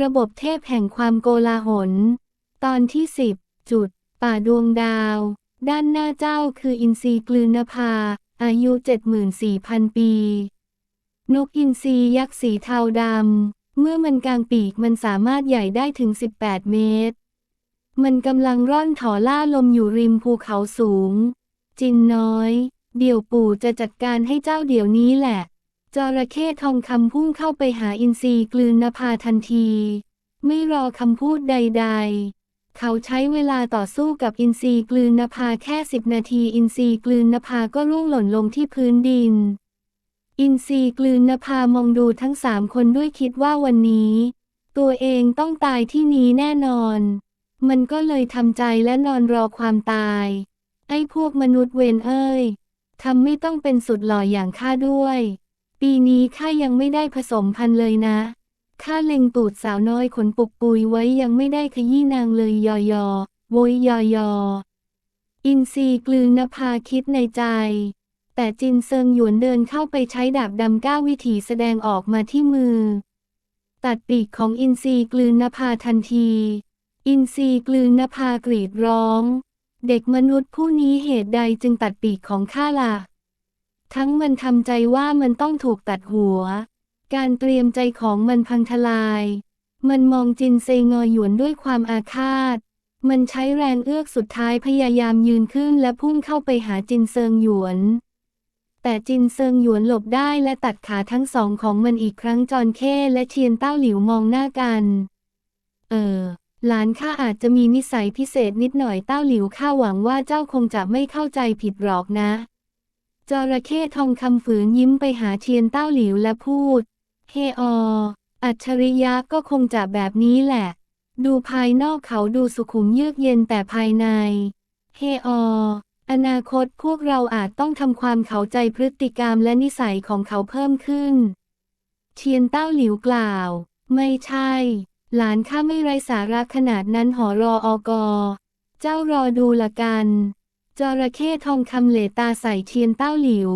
ระบบเทพแห่งความโกลาหล ตอนที่สิบจุด ป่าดวงดาว ด้านหน้าเจ้าคืออินทรีกลืนนภา อายุ 74,000 ปี นกอินทรียักษ์สีเทาดำ เมื่อมันกลางปีกมันสามารถใหญ่ได้ถึง 18 เมตร มันกำลังร่อนถอล่าลมอยู่ริมภูเขาสูง จินน้อย เดี๋ยวปู่จะจัดการให้เจ้าเดี๋ยวนี้แหละ จระเข้ทองคำพุ่งเข้าไปหาอินทรีกลืนนภาทันที ไม่รอคำพูดใด ๆ เขาใช้เวลาต่อสู้กับอินทรีกลืนนภาแค่สิบนาทีอินทรีกลืนนภาก็ร่วงหล่นลงที่พื้นดิน อินทรีกลืนนภามองดูทั้งสามคนด้วยคิดว่าวันนี้ ตัวเองต้องตายที่นี้แน่นอน มันก็เลยทำใจและนอนรอความตาย ไอ้พวกมนุษย์เวนเอ้ยทำไม่ต้องเป็นสุดหล่ออย่างข้าด้วย ปีนี้ข้ายังไม่ได้ผสมพันธุ์เลยนะข้าเล็งตูดสาวน้อยขนปุกปุยไว้ยังไม่ได้ขยี้นางเลยยอยอโวยยอยอ อินซีกลืนนภาคิดในใจ แต่จินเซิงหยวนเดินเข้าไปใช้ดาบดำก้าววิถีแสดงออกมาที่มือ ตัดปีกของอินซีกลืนนภาทันที อินซีกลืนนภากรีดร้อง เด็กมนุษย์ผู้นี้เหตุใดจึงตัดปีกของข้าล่ะ ทั้งมันทำใจว่ามันต้องถูกตัดหัว การเตรียมใจของมันพังทลาย มันมองจินเซงอหยวนด้วยความอาฆาต มันใช้แรงเอื้อกสุดท้ายพยายามยืนขึ้นและพุ่งเข้าไปหาจินเซิงหยวน แต่จินเซิงหยวนหลบได้และตัดขาทั้งสองของมันอีกครั้งจอนเข้และเชียนเต้าหลิวมองหน้ากัน เออหลานข้าอาจจะมีนิสัยพิเศษนิดหน่อยเต้าหลิวข้าหวังว่าเจ้าคงจะไม่เข้าใจผิดหรอกนะ จระเข้ทองคำฝืนยิ้มไปหาเชียนเต้าหลิวและพูด เฮอออัจฉริยะก็คงจะแบบนี้แหละ ดูภายนอกเขาดูสุขุมเยือกเย็นแต่ภายใน เฮอออนาคตพวกเราอาจต้องทำความเข้าใจพฤติกรรมและนิสัยของเขาเพิ่มขึ้นเชียนเต้าหลิวกล่าว ไม่ใช่ หลานข้าไม่ไรสาระขนาดนั้นหอรออกอเจ้ารอดูละกัน จระเข้ทองคำเหลตาใส่เชียนเต้าหลิว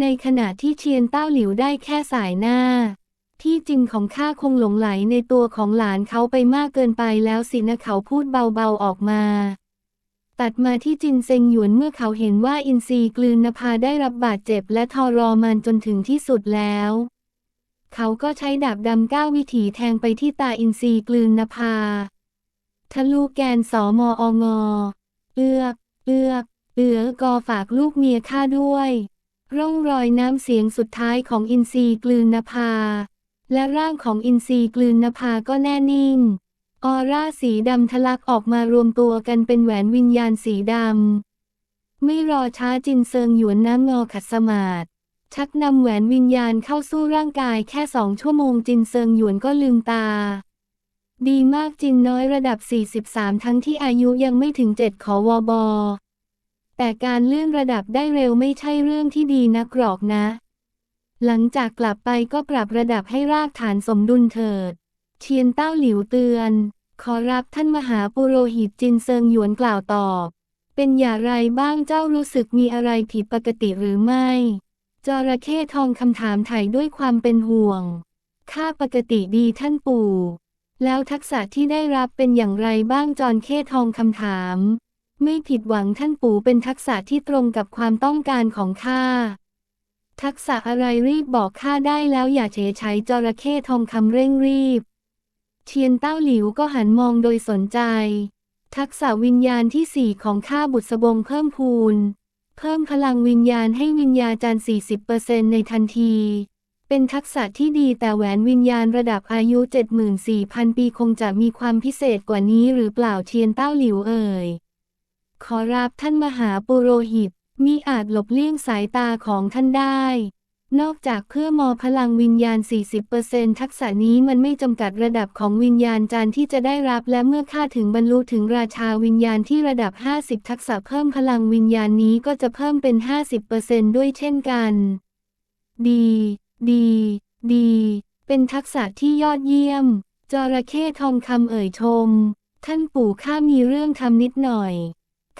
ในขณะที่เชียนเต้าหลิวได้แค่สายหน้า ที่จริงของข้าคงหลงไหลในตัวของหลานเขาไปมากเกินไปแล้วสินะเขาพูดเบาๆออกมา ตัดมาที่จินเซงหยวนเมื่อเขาเห็นว่าอินซีกลืนนภาได้รับบาดเจ็บและทรมานจนถึงที่สุดแล้ว เขาก็ใช้ดาบดำก้าววิถีแทงไปที่ตาอินซีกลืนนภา ทะลุแกนสอมอองอเอือก เอือกเอือกอฝากลูกเมียข้าด้วย ร่องรอยน้ำเสียงสุดท้ายของอินทรีกลืนนภา และร่างของอินทรีกลืนนภาก็แน่นิ่ง ออร่าสีดำทะลักออกมารวมตัวกันเป็นแหวนวิญญาณสีดำ ไม่รอช้าจินเซิงหยวนน้ำงอขัดสมาธิชักนำแหวนวิญญาณเข้าสู้ร่างกายแค่สองชั่วโมงจินเซิงหยวนก็ลืมตา ดีมากจินน้อยระดับ 43 ทั้งที่อายุยังไม่ถึง 7 ขอวอบอแต่การเลื่อนระดับได้เร็วไม่ใช่เรื่องที่ดีนักหรอกนะ หลังจากกลับไปก็ปรับระดับให้รากฐานสมดุลเถิดเชียนเต้าหลิวเตือน ขอรับท่านมหาปุโรหิตจินเซิงหยวนกล่าวตอบ เป็นอย่างไรบ้างเจ้ารู้สึกมีอะไรผิดปกติหรือไม่ จระเข้ทองคำถามไถ่ด้วยความเป็นห่วง ข้าปกติดีท่านปู่ แล้วทักษะที่ได้รับเป็นอย่างไรบ้างจอนเข้ทองคำถาม ไม่ผิดหวังท่านปู่เป็นทักษะที่ตรงกับความต้องการของข้าทักษะอะไรรีบบอกข้าได้แล้วอย่าเฉยใช้จระเข้ทองคำเร่งรีบ เทียนเต้าหลิวก็หันมองโดยสนใจ ทักษะวิญญาณที่สี่ของข้าบุษบงเพิ่มพูน เพิ่มพลังวิญญาณให้วิญญาจารย์40%ในทันที เป็นทักษะที่ดีแต่แหวนวิญญาณระดับอายุ 74,000 ปีคงจะมีความพิเศษกว่านี้หรือเปล่าเทียนเต้าหลิวเอ่ย ขอรับท่านมหาปุโรหิตมิอาจหลบเลี่ยงสายตาของท่านได้ นอกจากเพื่อมอพลังวิญญาณ 40%ทักษะนี้มันไม่จำกัดระดับของวิญญาณจารย์ที่จะได้รับและเมื่อข้าถึงบรรลุถึงราชาวิญญาณที่ระดับ 50 ทักษะเพิ่มพลังวิญญาณนี้ก็จะเพิ่มเป็น 50%ด้วยเช่นกัน ดี ดี ดี เป็นทักษะที่ยอดเยี่ยม จระเข้ทองคำเอ่ยชม ท่านปู่ข้ามีเรื่องทำนิดหน่อย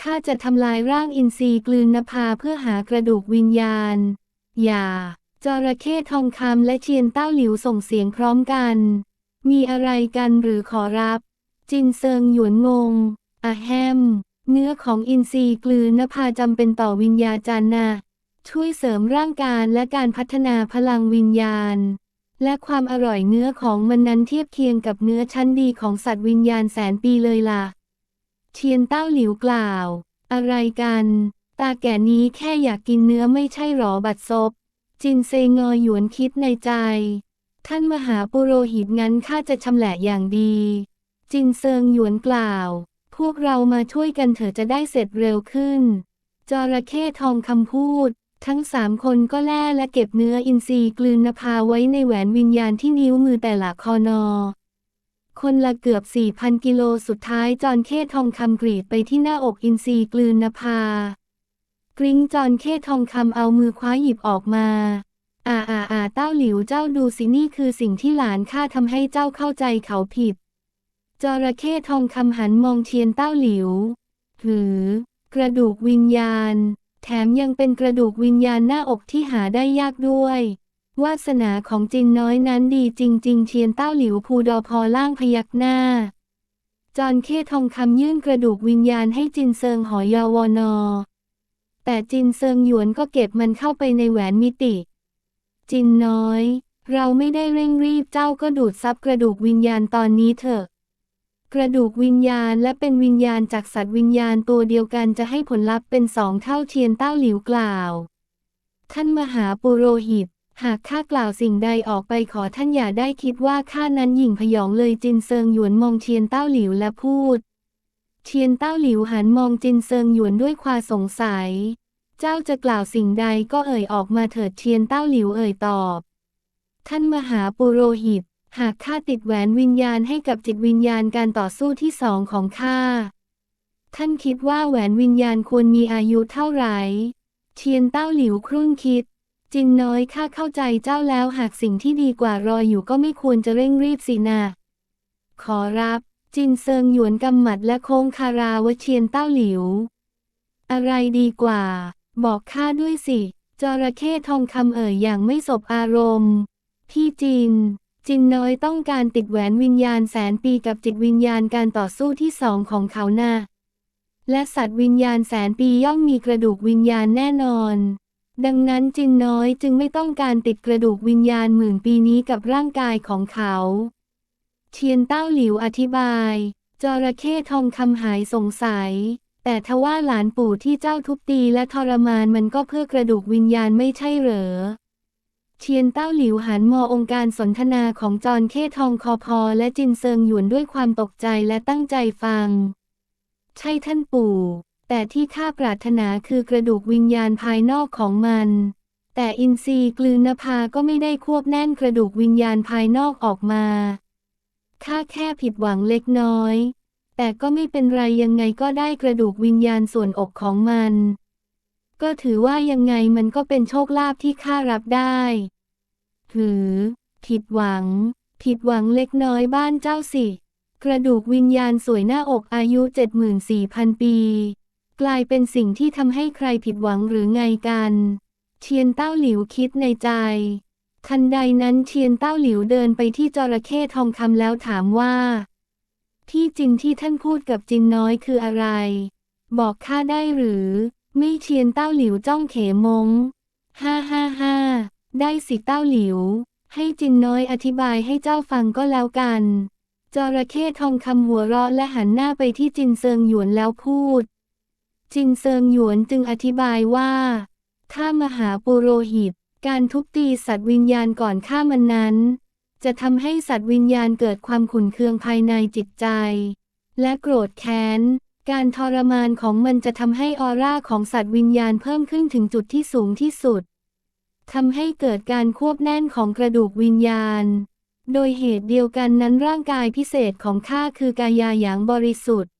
ข้าจะทำลายร่างอินทรีกลืนนภาเพื่อหากระดูกวิญญาณ อย่า จระเข้ทองคำและเชียนเต้าหลิวส่งเสียงพร้อมกัน มีอะไรกันหรือขอรับ จินเซิงหยวนงงอะแฮม เนื้อของอินทรีย์กลืนนภาจำเป็นต่อวิญญาจารย์นะ ช่วยเสริมร่างกายและการพัฒนาพลังวิญญาณ และความอร่อยเนื้อของมันนั้นเทียบเคียงกับเนื้อชั้นดีของสัตว์วิญญาณแสนปีเลยล่ะ เทียนเต้าหลิวกล่าว อะไรกัน ตาแก่นี้แค่อยากกินเนื้อไม่ใช่หรอบัดซบ จินเซงอหยวนคิดในใจ ท่านมหาปุโรหิตงั้นข้าจะชำแหละอย่างดี จินเซิงหยวนกล่าว พวกเรามาช่วยกันเถอะจะได้เสร็จเร็วขึ้นจระเข้ทองคำพูด ทั้งสามคนก็แล่และเก็บเนื้ออินทรีย์กลืนนภาไว้ในแหวนวิญญาณที่นิ้วมือแต่ละคอนอ คนละเกือบ 4,000 กิโลสุดท้ายจอนเข้ทองคำกรีดไปที่หน้าอกอินทรีย์กลืนนภากริ้งจอนเข้ทองคำเอามือคว้าหยิบออกมา อ่าอ่าอ่าเต้าหลิวเจ้าดูสินี่คือสิ่งที่หลานข้าทำให้เจ้าเข้าใจเขาผิด จระเข้ทองคำหันมองเทียนเต้าหลิว หรือกระดูกวิญญาณ แถมยังเป็นกระดูกวิญญาณหน้าอกที่หาได้ยากด้วย วาสนาของจินน้อยนั้นดีจริง ๆ เทียนเต้าหลิวภูดอพอล่างพยักหน้า จอนเข้ทองคำยื่นกระดูกวิญญาณให้จินเซิงหอยอวอนอ แต่จินเซิงหยวนก็เก็บมันเข้าไปในแหวนมิติ จินน้อย เราไม่ได้เร่งรีบเจ้าก็ดูดซับกระดูกวิญญาณตอนนี้เถอะ กระดูกวิญญาณและเป็นวิญญาณจากสัตว์วิญญาณตัวเดียวกันจะให้ผลลัพธ์เป็นสองเท่าเทียนเต้าหลิวกล่าว ท่านมหาปุโรหิต หากข้ากล่าวสิ่งใดออกไปขอท่านอย่าได้คิดว่าข้านั้นหยิ่งพยองเลยจินเซิงหยวนมองเทียนเต้าหลิวและพูด เทียนเต้าหลิวหันมองจินเซิงหยวนด้วยความสงสัย เจ้าจะกล่าวสิ่งใดก็เอ่ยออกมาเถิดเทียนเต้าหลิวเอ่ยตอบ ท่านมหาปุโรหิต หากข้าติดแหวนวิญญาณให้กับจิตวิญญาณการต่อสู้ที่สองของข้า ท่านคิดว่าแหวนวิญญาณควรมีอายุเท่าไหร่ เทียนเต้าหลิวครุ่นคิดจินน้อยข้าเข้าใจเจ้าแล้วหากสิ่งที่ดีกว่ารออยู่ก็ไม่ควรจะเร่งรีบสินะขอรับ จินเซิงหยวนกำหมัดและโค้งคาราวะเทียนเต้าหลิว อะไรดีกว่า บอกข้าด้วยสิ จระเข้ทองคำเอ่ยอย่างไม่สบอารมณ์ พี่จิน จินน้อยต้องการติดแหวนวิญญาณแสนปีกับจิตวิญญาณการต่อสู้ที่สองของเขานะ่ะและสัตว์วิญญาณแสนปีย่อมมีกระดูกวิญญาณแน่นอน ดังนั้นจินน้อยจึงไม่ต้องการติดกระดูกวิญญาณหมื่นปีนี้กับร่างกายของเขาเทียนเต้าหลิวอธิบาย จระเข้ทองคำหายสงสัย แต่ทว่าหลานปู่ที่เจ้าทุบตีและทรมานมันก็เพื่อกระดูกวิญญาณไม่ใช่เหรอ เทียนเต้าหลิวหันมององค์การสนทนาของจอนเข้ทองคอพอและจินเซิงหยวนด้วยความตกใจและตั้งใจฟัง ใช่ท่านปู่ แต่ที่ข้าปรารถนาคือกระดูกวิญญาณภายนอกของมัน แต่อินทรีย์กลืนนภาก็ไม่ได้ควบแน่นกระดูกวิญญาณภายนอกออกมาข้าแค่ผิดหวังเล็กน้อย แต่ก็ไม่เป็นไรยังไงก็ได้กระดูกวิญญาณส่วนอกของมัน ก็ถือว่ายังไงมันก็เป็นโชคลาภที่ข้ารับได้หรือ ผิดหวัง ผิดหวังเล็กน้อยบ้านเจ้าสิ กระดูกวิญญาณสวยหน้าอกอายุ 74,000 ปี กลายเป็นสิ่งที่ทำให้ใครผิดหวังหรือไงกัน เทียนเต้าหลิวคิดในใจ ทันใดนั้นเทียนเต้าหลิวเดินไปที่จระเข้ทองคำแล้วถามว่า ที่จริงที่ท่านพูดกับจินน้อยคืออะไร บอกข้าได้หรือ ไม่เทียนเต้าหลิวจ้องเขมง ฮ่าฮ่าฮ่าได้สิเต้าหลิว ให้จินน้อยอธิบายให้เจ้าฟังก็แล้วกัน จระเข้ทองคำหัวเราะและหันหน้าไปที่จินเซิงหยวนแล้วพูด จินเซิงหยวนจึงอธิบายว่า ถ้ามหาปุโรหิต การทุบตีสัตว์วิญญาณก่อนฆ่ามันนั้น จะทำให้สัตว์วิญญาณเกิดความขุ่นเคืองภายในจิตใจ และโกรธแค้น การทรมานของมันจะทำให้ออร่าของสัตว์วิญญาณเพิ่มขึ้นถึงจุดที่สูงที่สุดทำให้เกิดการควบแน่นของกระดูกวิญญาณ โดยเหตุเดียวกันนั้นร่างกายพิเศษของข้าคือกายาอย่างบริสุทธิ์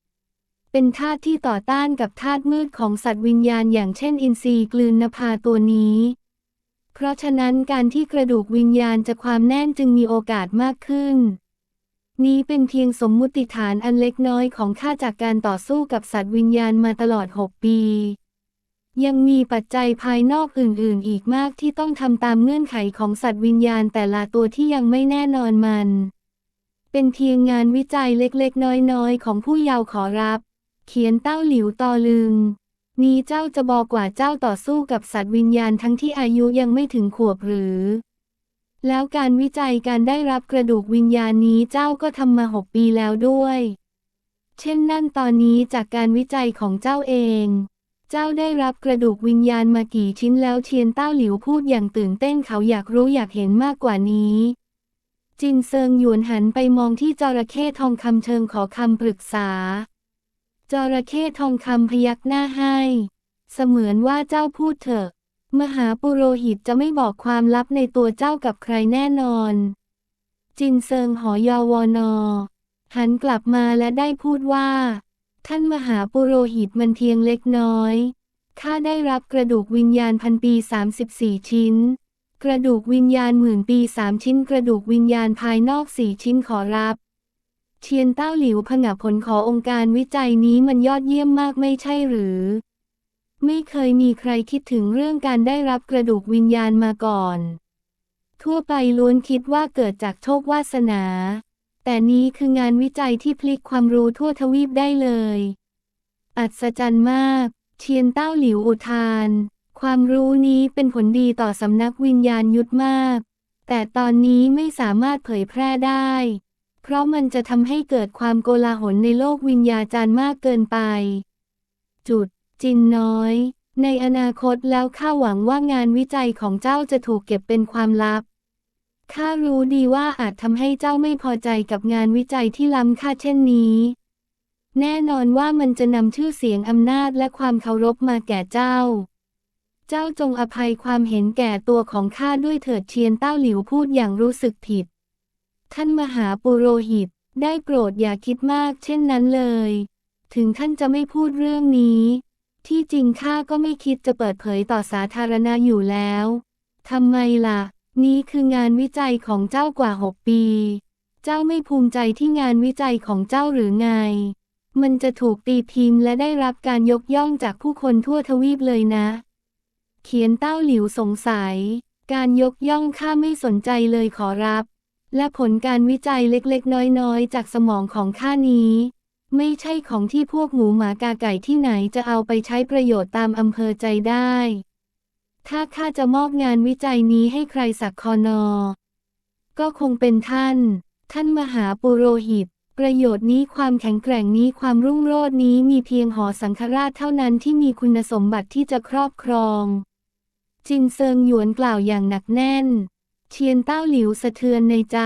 เป็นธาตุที่ต่อต้านกับธาตุมืดของสัตว์วิญญาณอย่างเช่นอินทรีย์กลืนนภาตัวนี้ เพราะฉะนั้นการที่กระดูกวิญญาณจะความแน่นจึงมีโอกาสมากขึ้น นี้เป็นเพียงสมมุติฐานอันเล็กน้อยของข้าจากการต่อสู้กับสัตว์วิญญาณมาตลอด 6 ปี ยังมีปัจจัยภายนอกอื่น ๆ อีกมากที่ต้องทำตามเงื่อนไขของสัตว์วิญญาณแต่ละตัวที่ยังไม่แน่นอนมัน เป็นเพียงงานวิจัยเล็กๆ น้อย ๆ ของผู้เยาว์ขอรับ เขียนเต้าหลิวตอลึง นี้เจ้าจะบอกว่าเจ้าต่อสู้กับสัตว์วิญญาณทั้งที่อายุยังไม่ถึงขวบหรือ แล้วการวิจัยการได้รับกระดูกวิญญาณนี้เจ้าก็ทำมาหกปีแล้วด้วย เช่นนั่นตอนนี้จากการวิจัยของเจ้าเอง เจ้าได้รับกระดูกวิญญาณมากี่ชิ้นแล้วเทียนเต้าหลิวพูดอย่างตื่นเต้นเขาอยากรู้อยากเห็นมากกว่านี้ จินเซิงหยวนหันไปมองที่จระเข้ทองคำเชิงขอคำปรึกษา จระเข้ทองคำพยักหน้าให้ เสมือนว่าเจ้าพูดเถอะ มหาปุโรหิตจะไม่บอกความลับในตัวเจ้ากับใครแน่นอน จินเซิงหอยอวอนอหันกลับมาและได้พูดว่า ท่านมหาปุโรหิตมันเพียงเล็กน้อยข้าได้รับกระดูกวิญญาณพันปี 34 ชิ้น กระดูกวิญญาณหมื่นปีสามชิ้น กระดูกวิญญาณภายนอกสี่ชิ้นขอรับ เทียนเต้าหลิวผงะผลขอองค์การวิจัยนี้มันยอดเยี่ยมมากไม่ใช่หรือ ไม่เคยมีใครคิดถึงเรื่องการได้รับกระดูกวิญญาณมาก่อน ทั่วไปล้วนคิดว่าเกิดจากโชควาสนา แต่นี้คืองานวิจัยที่พลิกความรู้ทั่วทวีปได้เลย อัศจรรย์มาก เทียนเต้าหลิวอุทาน ความรู้นี้เป็นผลดีต่อสำนักวิญญาณยุทธมาก แต่ตอนนี้ไม่สามารถเผยแพร่ได้ เพราะมันจะทำให้เกิดความโกลาหลในโลกวิญญาจารย์มากเกินไป จุด จินน้อย ในอนาคตแล้วข้าหวังว่างานวิจัยของเจ้าจะถูกเก็บเป็นความลับ ข้ารู้ดีว่าอาจทำให้เจ้าไม่พอใจกับงานวิจัยที่ล้ำค่าเช่นนี้ แน่นอนว่ามันจะนำชื่อเสียงอำนาจและความเคารพมาแก่เจ้า เจ้าจงอภัยความเห็นแก่ตัวของข้าด้วยเถิดเทียนเต้าหลิวพูดอย่างรู้สึกผิด ท่านมหาปุโรหิตได้โปรดอย่าคิดมากเช่นนั้นเลย ถึงท่านจะไม่พูดเรื่องนี้ ที่จริงข้าก็ไม่คิดจะเปิดเผยต่อสาธารณะอยู่แล้วทำไมล่ะ นี้คืองานวิจัยของเจ้ากว่าหกปี เจ้าไม่ภูมิใจที่งานวิจัยของเจ้าหรือไง มันจะถูกตีพิมพ์และได้รับการยกย่องจากผู้คนทั่วทวีปเลยนะ เขียนเต้าหลิวสงสัย การยกย่องข้าไม่สนใจเลยขอรับ และผลการวิจัยเล็กๆ น้อยๆ จากสมองของข้านี้ ไม่ใช่ของที่พวกหมูหมากาไก่ที่ไหนจะเอาไปใช้ประโยชน์ตามอำเภอใจได้ ถ้าข้าจะมอบงานวิจัยนี้ให้ใครสักคอนอ ก็คงเป็นท่าน ท่านมหาปุโรหิต ประโยชน์นี้ความแข็งแกร่งนี้ความรุ่งโรจน์นี้มีเพียงหอสังฆราชเท่านั้นที่มีคุณสมบัติที่จะครอบครอง จินเซิงหยวนกล่าวอย่างหนักแน่น เทียนเต้าหลิวสะเทือนในใจ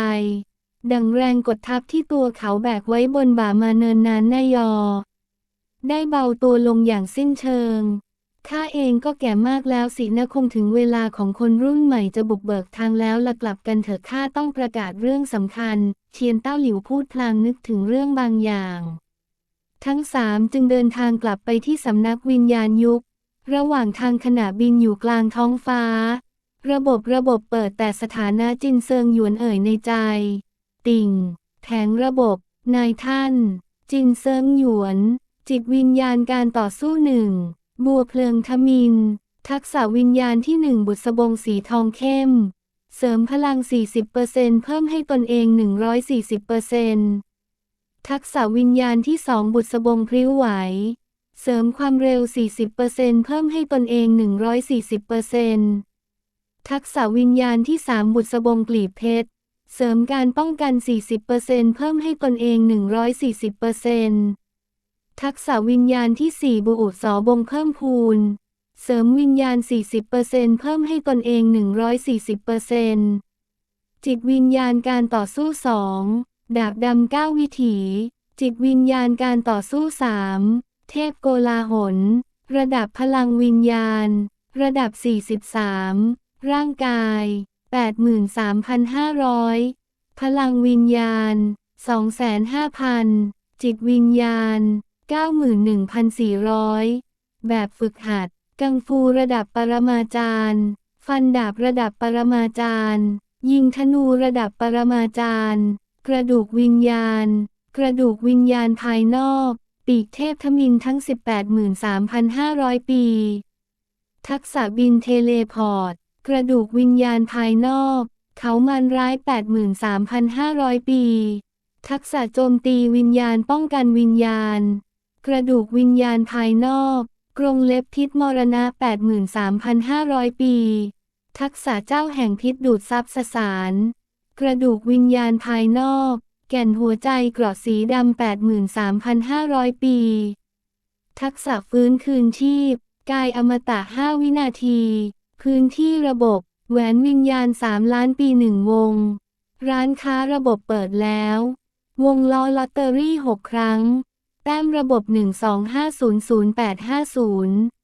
ดังแรงกดทับที่ตัวเขาแบกไว้บนบ่ามาเนินนานนายอ ได้เบาตัวลงอย่างสิ้นเชิง ข้าเองก็แก่มากแล้วสินะคงถึงเวลาของคนรุ่นใหม่จะบุกเบิกทางแล้วละกลับกันเถอะข้าต้องประกาศเรื่องสำคัญเทียนเต้าหลิวพูดพลางนึกถึงเรื่องบางอย่าง ทั้งสามจึงเดินทางกลับไปที่สำนักวิญญาณยุค ระหว่างทางขณะบินอยู่กลางท้องฟ้า ระบบระบบเปิดแต่สถานะจินเซิงหยวนเอ่ยในใจ ติ่ง แผงระบบ นายท่าน จินเซิงหยวน จิตวิญญาณการต่อสู้หนึ่ง บัวเพลิงทมิน ทักษะวิญญาณที่หนึ่งบุษบงสีทองเข้ม เสริมพลัง 40%เพิ่มให้ตนเอง 140%ทักษะวิญญาณที่สองบุษบงพริ้วไหว เสริมความเร็ว 40%เพิ่มให้ตนเอง 140%ทักษะวิญญาณที่สามบุษบงกลีบเพชร เสริมการป้องกัน 40%เพิ่มให้ตนเอง 140%ทักษะวิญญาณที่ 4 บุอุสอบงเพิ่มพูน เสริมวิญญาณ 40%เพิ่มให้ตนเอง 140%จิตวิญญาณการต่อสู้ 2 ดาบดำ9วิถี จิตวิญญาณการต่อสู้ 3 เทพโกลาหลระดับพลังวิญญาณ ระดับ 43 ร่างกาย 83,500 พลังวิญญาณ 25,000 จิตวิญญาณ 91,400 แบบฝึกหัด กังฟูระดับปรมาจารย์ ฟันดาบระดับปรมาจารย์ ยิงธนูระดับปรมาจารย์ กระดูกวิญญาณ กระดูกวิญญาณภายนอก ปีกเทพทมินทั้ง 18,3,500 ปี ทักษะบินเทเลพอร์ต กระดูกวิญญาณภายนอก เขามันร้าย 83,500 ปี ทักษะโจมตีวิญญาณป้องกันวิญญาณ กระดูกวิญญาณภายนอก กรงเล็บทิศมรณะ 83,500 ปี ทักษะเจ้าแห่งทิศดูดซับสสาร กระดูกวิญญาณภายนอก แก่นหัวใจเกราะสีดำ83,500 ปี ทักษะฟื้นคืนชีพ กายอมตะ 5 วินาที พื้นที่ระบบ แหวนวิญญาณ 3 ล้านปีหนึ่งวง ร้านค้าระบบเปิดแล้ว วงล้อลอตเตอรี่ 6 ครั้ง แต้มระบบ 125000850